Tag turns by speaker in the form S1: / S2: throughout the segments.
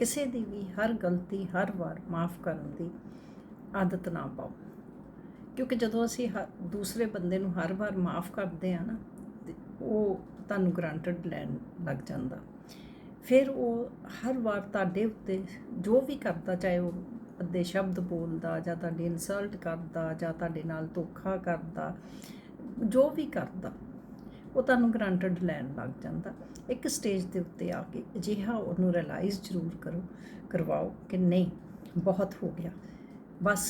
S1: ਕਿਸੇ ਦੀ ਵੀ ਹਰ ਗਲਤੀ ਹਰ ਵਾਰ ਮਾਫ ਕਰਨ ਦੀ ਆਦਤ ਨਾ ਪਾਓ। ਕਿਉਂਕਿ ਜਦੋਂ ਅਸੀਂ ਹ- ਦੂਸਰੇ ਬੰਦੇ ਨੂੰ ਹਰ ਵਾਰ ਮਾਫ ਕਰਦੇ ਆ ਨਾ ਉਹ ਤੁਹਾਨੂੰ ਗ੍ਰਾਂਟਡ ਲੈਣ ਲੱਗ ਜਾਂਦਾ। ਫਿਰ ਉਹ ਹਰ ਵਾਰ ਤੁਹਾਡੇ ਉੱਤੇ ਜੋ ਵੀ ਕਰਦਾ, ਚਾਹੇ ਉਹ ਅੱਦੇ ਸ਼ਬਦ ਬੋਲਦਾ ਜਾਂ ਤੁਹਾਡੀ ਇਨਸਲਟ ਕਰਦਾ ਜਾਂ ਤੁਹਾਡੇ ਨਾਲ ਧੋਖਾ ਕਰਦਾ, ਜੋ ਵੀ ਕਰਦਾ ਉਹ ਤੁਹਾਨੂੰ ਗ੍ਰਾਂਟਡ ਲੈਣ ਲੱਗ ਜਾਂਦਾ। ਇੱਕ ਸਟੇਜ ਦੇ ਉੱਤੇ ਆ ਕੇ ਅਜਿਹਾ ਉਹਨੂੰ ਰਿਅਲਾਈਜ਼ ਜ਼ਰੂਰ ਕਰੋ, ਕਰਵਾਓ ਕਿ ਨਹੀਂ, ਬਹੁਤ ਹੋ ਗਿਆ। ਬਸ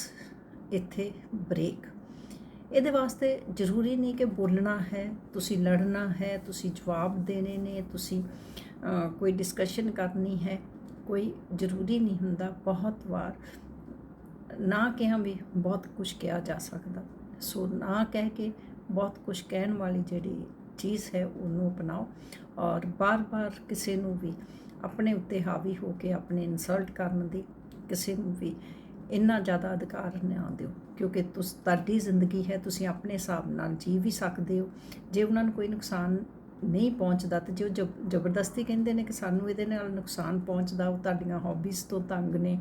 S1: ਇੱਥੇ ਬ੍ਰੇਕ ਇਹਦੇ ਵਾਸਤੇ ਜ਼ਰੂਰੀ ਨਹੀਂ ਕਿ ਬੋਲਣਾ ਹੈ, ਤੁਸੀਂ ਲੜਨਾ ਹੈ, ਤੁਸੀਂ ਜਵਾਬ ਦੇਣੇ ਨੇ, ਤੁਸੀਂ ਕੋਈ ਡਿਸਕਸ਼ਨ ਕਰਨੀ ਹੈ, ਕੋਈ ਜ਼ਰੂਰੀ ਨਹੀਂ ਹੁੰਦਾ। ਬਹੁਤ ਵਾਰ ਨਾ ਕਿਹਾ ਵੀ ਬਹੁਤ ਕੁਝ ਕਿਹਾ ਜਾ ਸਕਦਾ। ਸੋ ਨਾ ਕਹਿ ਕੇ ਬਹੁਤ ਕੁਝ ਕਹਿਣ ਵਾਲੀ ਜਿਹੜੀ ਚੀਜ਼ ਹੈ ਉਹਨੂੰ ਅਪਣਾਓ ਔਰ ਬਾਰ-ਬਾਰ ਕਿਸੇ ਨੂੰ ਵੀ ਆਪਣੇ ਉੱਤੇ ਹਾਵੀ ਹੋ ਕੇ ਆਪਣੇ ਇਨਸਲਟ ਕਰਨ ਦੀ ਕਿਸੇ ਨੂੰ ਵੀ ਇੰਨਾ ਜ਼ਿਆਦਾ ਅਧਿਕਾਰ ਨਾ ਦਿਓ, ਕਿਉਂਕਿ ਤੁਸ, ਤੁਹਾਡੀ ਜ਼ਿੰਦਗੀ ਹੈ, ਤੁਸੀਂ ਆਪਣੇ ਹਿਸਾਬ ਨਾਲ ਜੀ ਵੀ ਸਕਦੇ ਹੋ। ਜੇ ਉਹਨਾਂ ਨੂੰ ਕੋਈ ਨੁਕਸਾਨ ਨਹੀਂ ਪਹੁੰਚਦਾ, ਤੇ ਜੋ ਜਬ- ਜ਼ਬਰਦਸਤੀ ਕਹਿੰਦੇ ਨੇ ਕਿ ਸਾਨੂੰ ਇਹਦੇ ਨਾਲ ਨੁਕਸਾਨ ਪਹੁੰਚਦਾ, ਉਹ ਤੁਹਾਡੀਆਂ ਹੌਬੀਜ਼ ਤੋਂ ਤੰਗ ਨੇ,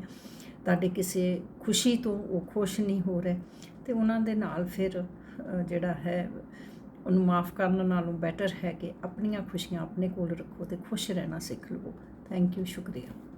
S1: ਤੁਹਾਡੇ ਕਿਸੇ ਖੁਸ਼ੀ ਤੋਂ ਉਹ ਖੁਸ਼ ਨਹੀਂ ਹੋ ਰਹੇ, ਤੇ ਉਹਨਾਂ ਦੇ ਨਾਲ ਫਿਰ ਜਿਹੜਾ ਹੈ ਉਹਨੂੰ ਮਾਫ ਕਰਨ ਨਾਲੋਂ ਬੈਟਰ ਹੈ ਕਿ ਆਪਣੀਆਂ ਖੁਸ਼ੀਆਂ ਆਪਣੇ ਕੋਲ ਰੱਖੋ ਤੇ ਖੁਸ਼ ਰਹਿਣਾ ਸਿੱਖ ਲਵੋ। ਥੈਂਕ ਯੂ ਸ਼ੁਕਰੀਆ।